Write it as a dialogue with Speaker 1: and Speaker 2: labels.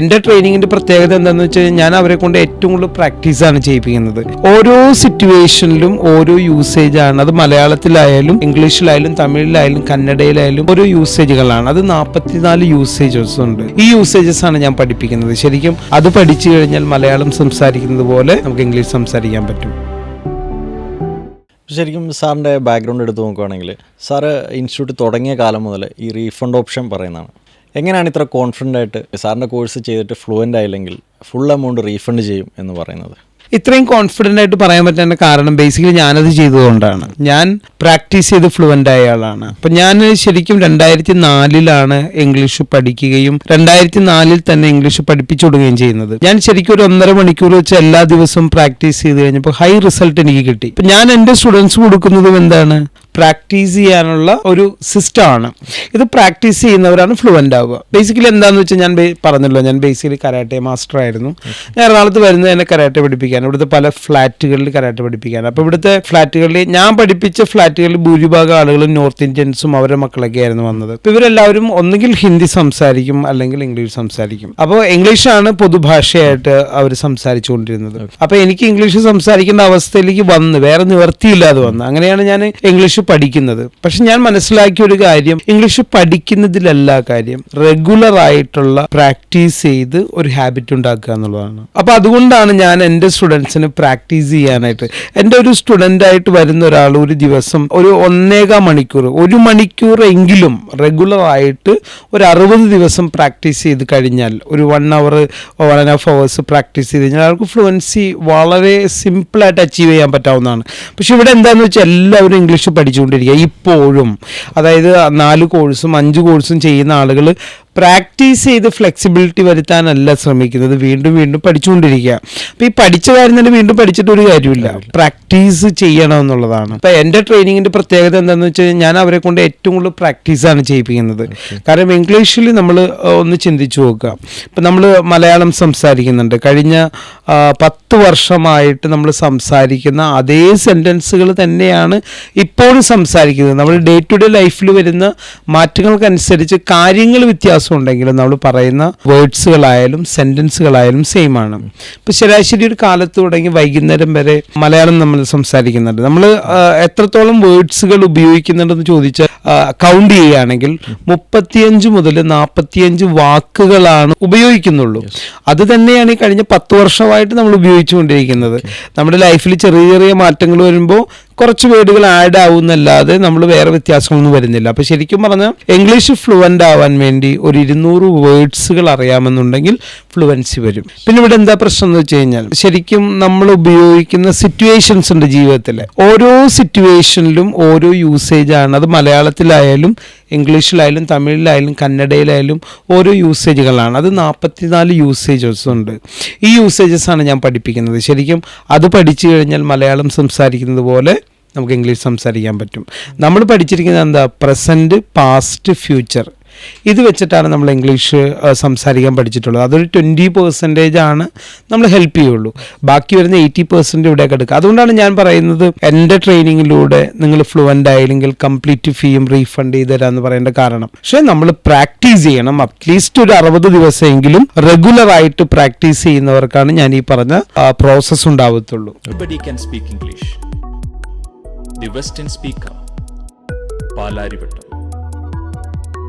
Speaker 1: എന്റെ ട്രെയിനിങ്ങിന്റെ പ്രത്യേകത എന്താണെന്ന് വെച്ച് കഴിഞ്ഞാൽ ഞാൻ അവരെ കൊണ്ട് ഏറ്റവും കൂടുതൽ പ്രാക്ടീസ് ആണ് ചെയ്യിപ്പിക്കുന്നത്. ഓരോ സിറ്റുവേഷനിലും ഓരോ യൂസേജ് ആണ്. അത് മലയാളത്തിലായാലും ഇംഗ്ലീഷിലായാലും തമിഴിലായാലും കന്നഡയിലായാലും ഓരോ യൂസേജുകളാണ് അത് നാൽപ്പത്തിനാല് യൂസേജസ് ഉണ്ട്. ഈ യൂസേജസ് ആണ് ഞാൻ പഠിപ്പിക്കുന്നത്. ശരിക്കും അത് പഠിച്ചു കഴിഞ്ഞാൽ മലയാളം സംസാരിക്കുന്നത് പോലെ നമുക്ക് ഇംഗ്ലീഷ് സംസാരിക്കാൻ പറ്റും.
Speaker 2: ശരിക്കും സാറിന്റെ ബാക്ക്ഗ്രൗണ്ട് എടുത്ത് നോക്കുകയാണെങ്കിൽ സാറ് ഇൻസ്റ്റിറ്റ്യൂട്ട് തുടങ്ങിയ കാലം മുതൽ ഈ റീഫണ്ട് ഓപ്ഷൻ പറയുന്നതാണ്. എങ്ങനെയാണ് ഇത്ര കോൺഫിഡന്റ് ആയിട്ട് സാറിന്റെ കോഴ്സ് ചെയ്തിട്ട് ഫ്ലുവന്റ് ആയില്ലെങ്കിൽ ഫുൾ എമൗണ്ട് റീഫണ്ട് ചെയ്യും എന്ന് പറയുന്നത്?
Speaker 1: ഇത്രയും കോൺഫിഡന്റ് ആയിട്ട് പറയാൻ പറ്റുന്ന കാരണം ബേസിക്കലി ഞാനത് ചെയ്തതുകൊണ്ടാണ്. ഞാൻ പ്രാക്ടീസ് ചെയ്ത് ഫ്ലുവന്റ് ആയ ആളാണ്. അപ്പം ഞാൻ ശരിക്കും രണ്ടായിരത്തി നാലിലാണ് ഇംഗ്ലീഷ് പഠിക്കുകയും രണ്ടായിരത്തി നാലിൽ തന്നെ ഇംഗ്ലീഷ് പഠിപ്പിച്ചു കൊടുക്കുകയും ചെയ്യുന്നത്. ഞാൻ ശരിക്കും ഒരു ഒന്നര മണിക്കൂർ വെച്ച് എല്ലാ ദിവസവും പ്രാക്ടീസ് ചെയ്ത് കഴിഞ്ഞപ്പോൾ ഹൈ റിസൾട്ട് എനിക്ക് കിട്ടി. ഇപ്പം ഞാൻ എന്റെ സ്റ്റുഡൻസ് കൊടുക്കുന്നതും എന്താണ്? പ്രാക്ടീസ് ചെയ്യാനുള്ള ഒരു സിസ്റ്റമാണ്. ഇത് പ്രാക്ടീസ് ചെയ്യുന്നവരാണ് ഫ്ലുവന്റ് ആവുക. ബേസിക്കലി എന്താണെന്ന് വെച്ചാൽ ഞാൻ പറഞ്ഞല്ലോ ഞാൻ ബേസിക്കലി കരാട്ടെ മാസ്റ്റർ ആയിരുന്നു. ഞാൻ എറണാകുളത്ത് വരുന്നത് എന്നെ കരാട്ടെ പഠിപ്പിക്കാൻ ഇവിടുത്തെ പല ഫ്ലാറ്റുകളിൽ കരാട്ടെ പഠിപ്പിക്കാൻ അപ്പോൾ ഇവിടുത്തെ ഫ്ലാറ്റുകളിൽ ഞാൻ പഠിപ്പിച്ച ഫ്ലാറ്റുകളിൽ ഭൂരിഭാഗം ആളുകളും നോർത്ത് ഇന്ത്യൻസും അവരുടെ മക്കളൊക്കെ ആയിരുന്നു വന്നത്. അപ്പോൾ ഇവരെല്ലാവരും ഒന്നുകിൽ ഹിന്ദി സംസാരിക്കും അല്ലെങ്കിൽ ഇംഗ്ലീഷ് സംസാരിക്കും. അപ്പോൾ ഇംഗ്ലീഷാണ് പൊതുഭാഷയായിട്ട് അവർ സംസാരിച്ചുകൊണ്ടിരുന്നത്. അപ്പോൾ എനിക്ക് ഇംഗ്ലീഷ് സംസാരിക്കേണ്ട അവസ്ഥയിലേക്ക് വന്ന് വേറെ നിവർത്തിയില്ലാതെ വന്ന്. അങ്ങനെയാണ് ഞാൻ ഇംഗ്ലീഷ് പഠിക്കുന്നത്. പക്ഷെ ഞാൻ മനസ്സിലാക്കിയ ഒരു കാര്യം ഇംഗ്ലീഷ് പഠിക്കുന്നതിലല്ല കാര്യം. റെഗുലർ ആയിട്ടുള്ള പ്രാക്ടീസ് ചെയ്ത് ഒരു ഹാബിറ്റ് ഉണ്ടാക്കുക എന്നുള്ളതാണ്. അപ്പോൾ അതുകൊണ്ടാണ് ഞാൻ എന്റെ സ്റ്റുഡൻസിന് പ്രാക്ടീസ് ചെയ്യാനായിട്ട്. എന്റെ ഒരു സ്റ്റുഡന്റ് ആയിട്ട് വരുന്ന ഒരാൾ ഒരു ദിവസം ഒരു ഒന്നേകാ മണിക്കൂർ ഒരു മണിക്കൂർ എങ്കിലും റെഗുലർ ആയിട്ട് ഒരു അറുപത് ദിവസം പ്രാക്ടീസ് ചെയ്ത് കഴിഞ്ഞാൽ ഒരു one hour one and half hours practice ചെയ്ത് കഴിഞ്ഞാൽ അവർക്ക് ഫ്ലുവൻസി വളരെ സിമ്പിളായിട്ട് അച്ചീവ് ചെയ്യാൻ പറ്റാവുന്നതാണ്. പക്ഷെ ഇവിടെ എന്താണെന്ന് വെച്ചാൽ എല്ലാവരും ഇംഗ്ലീഷ് പഠിച്ചുകൊണ്ടിരിക്കുക. ഇപ്പോഴും. അതായത് നാല് കോഴ്സും അഞ്ച് കോഴ്സും ചെയ്യുന്ന ആളുകൾ പ്രാക്ടീസ് ചെയ്ത് ഫ്ലെക്സിബിലിറ്റി വരുത്താനല്ല ശ്രമിക്കുന്നത്. വീണ്ടും വീണ്ടും പഠിച്ചുകൊണ്ടിരിക്കുക. അപ്പോൾ ഈ പഠിച്ച കാര്യം തന്നെ വീണ്ടും പഠിച്ചിട്ട് ഒരു കാര്യമില്ല. പ്രാക്ടീസ് ചെയ്യണം എന്നുള്ളതാണ്. അപ്പോൾ എന്റെ ട്രെയിനിങ്ങിന്റെ പ്രത്യേകത എന്താണെന്ന് വെച്ച് കഴിഞ്ഞാൽ ഞാൻ അവരെ കൊണ്ട് ഏറ്റവും കൂടുതൽ പ്രാക്ടീസാണ് ചെയ്യിപ്പിക്കുന്നത്. കാരണം ഇംഗ്ലീഷിൽ നമ്മൾ ഒന്ന് ചിന്തിച്ചു നോക്കുക. ഇപ്പം നമ്മൾ മലയാളം സംസാരിക്കുന്നുണ്ട്. കഴിഞ്ഞ പത്ത് വർഷമായിട്ട് നമ്മൾ സംസാരിക്കുന്ന അതേ സെന്റൻസുകൾ തന്നെയാണ് ഇപ്പോഴും സംസാരിക്കുന്നത്. നമ്മൾ ഡേ ടു ഡേ ലൈഫിൽ വരുന്ന മാറ്റങ്ങൾക്കനുസരിച്ച് കാര്യങ്ങൾ വ്യത്യാസം ഉണ്ടെങ്കിലും നമ്മൾ പറയുന്ന വേർഡ്സുകളായാലും സെന്റൻസുകളായാലും സെയിം ആണ് ഇപ്പം ശരാശരി ഒരു കാലത്ത് തുടങ്ങി വൈകുന്നേരം വരെ മലയാളം നമ്മൾ സംസാരിക്കുന്നുണ്ട്. നമ്മൾ എത്രത്തോളം വേർഡ്സുകൾ ഉപയോഗിക്കുന്നുണ്ടെന്ന് ചോദിച്ചാൽ കൗണ്ട് ചെയ്യുകയാണെങ്കിൽ മുപ്പത്തിയഞ്ച് മുതൽ നാൽപ്പത്തിയഞ്ച് വാക്കുകളാണ് ഉപയോഗിക്കുന്നുള്ളൂ. അത് തന്നെയാണ് ഈ കഴിഞ്ഞ പത്ത് വർഷമായിട്ട് നമ്മൾ ഉപയോഗിച്ചുകൊണ്ടിരിക്കുന്നത്. നമ്മുടെ ലൈഫിൽ ചെറിയ ചെറിയ മാറ്റങ്ങൾ വരുമ്പോൾ കുറച്ച് വേർഡുകൾ ആഡ് ആവുന്നല്ലാതെ നമ്മൾ വേറെ വ്യത്യാസങ്ങളൊന്നും വരുന്നില്ല. അപ്പോൾ ശരിക്കും പറഞ്ഞാൽ ഇംഗ്ലീഷ് ഫ്ലുവന്റ് ആവാൻ വേണ്ടി ഒരു ഇരുന്നൂറ് വേർഡ്സുകൾ അറിയാമെന്നുണ്ടെങ്കിൽ ഫ്ലുവൻസി വരും. പിന്നെ ഇവിടെ എന്താ പ്രശ്നം എന്ന് വെച്ച് കഴിഞ്ഞാൽ ശരിക്കും നമ്മൾ ഉപയോഗിക്കുന്ന സിറ്റുവേഷൻസ് ഉണ്ട് ജീവിതത്തിൽ ഓരോ സിറ്റുവേഷനിലും ഓരോ യൂസേജ് ആണ്. അത് മലയാളത്തിലായാലും ഇംഗ്ലീഷിലായാലും തമിഴിലായാലും കന്നഡയിലായാലും ഓരോ യൂസേജുകളാണ്. അത് നാൽപ്പത്തിനാല് യൂസേജസ് ഉണ്ട്. ഈ യൂസേജസ് ആണ് ഞാൻ പഠിപ്പിക്കുന്നത്. ശരിക്കും അത് പഠിച്ചു കഴിഞ്ഞാൽ മലയാളം സംസാരിക്കുന്നത് പോലെ നമുക്ക് ഇംഗ്ലീഷ് സംസാരിക്കാൻ പറ്റും. നമ്മൾ പഠിച്ചിരിക്കുന്നത് എന്താ? Present past future. ഇത് വെച്ചിട്ടാണ് നമ്മൾ ഇംഗ്ലീഷ് സംസാരിക്കാൻ പഠിച്ചിട്ടുള്ളത്. അതൊരു ട്വന്റി പെർസെന്റേജ് ആണ് നമ്മൾ ഹെൽപ്പ് ചെയ്യുള്ളൂ. ബാക്കി വരുന്ന എയ്റ്റി പെർസെന്റ് ഇവിടെയൊക്കെ എടുക്കുക. അതുകൊണ്ടാണ് ഞാൻ പറയുന്നത് എന്റെ ട്രെയിനിങ്ങിലൂടെ നിങ്ങൾ ഫ്ലുവന്റ് ആയില്ലെങ്കിൽ കംപ്ലീറ്റ് ഫീയും റീഫണ്ട് ചെയ്ത് തരാമെന്ന് പറയേണ്ട കാരണം. പക്ഷേ നമ്മൾ പ്രാക്ടീസ് ചെയ്യണം. അറ്റ്ലീസ്റ്റ് ഒരു അറുപത് ദിവസമെങ്കിലും റെഗുലർ ആയിട്ട് പ്രാക്ടീസ് ചെയ്യുന്നവർക്കാണ് ഞാൻ ഈ പറഞ്ഞ പ്രോസസ് ഉണ്ടാവത്തുള്ളൂ.
Speaker 3: Speak English. The Western Speaker. Palarivattam.